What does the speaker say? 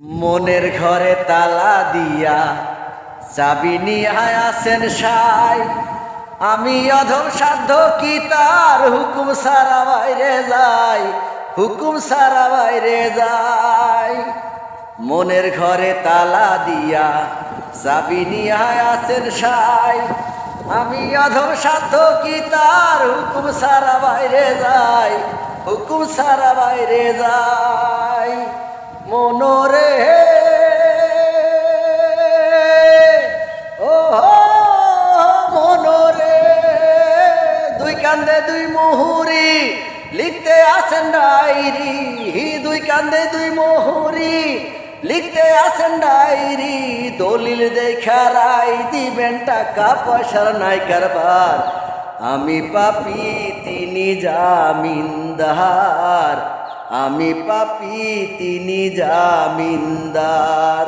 মনের ঘরে তালা দিয়া চাবি নিয়ে আসেন সাই। আমি অধম সাধ্য কি তার হুকুম সারা বাইরে যাই, হুকুম সারা বাইরে যাই। মনের ঘরে তালা দিয়া চাবি নিয়ে আসেন সাই। আমি অধম সাধ্য কি তার হুকুম সারা বাইরে যাই, হুকুম সারা বাইরে যাই। কান্দে দুই মুহুরি, লিখতে আসেন ডাইরি দুই কান্দে দুই মুহুরি, লিখতে আসেন ডাইরি দলিল দেখা রাই দিবেন টাকা পয়সার নাই কারবার। আমি পাপি, তিনি জামিনদার। আমি পাপি, তিনি জামিনদার।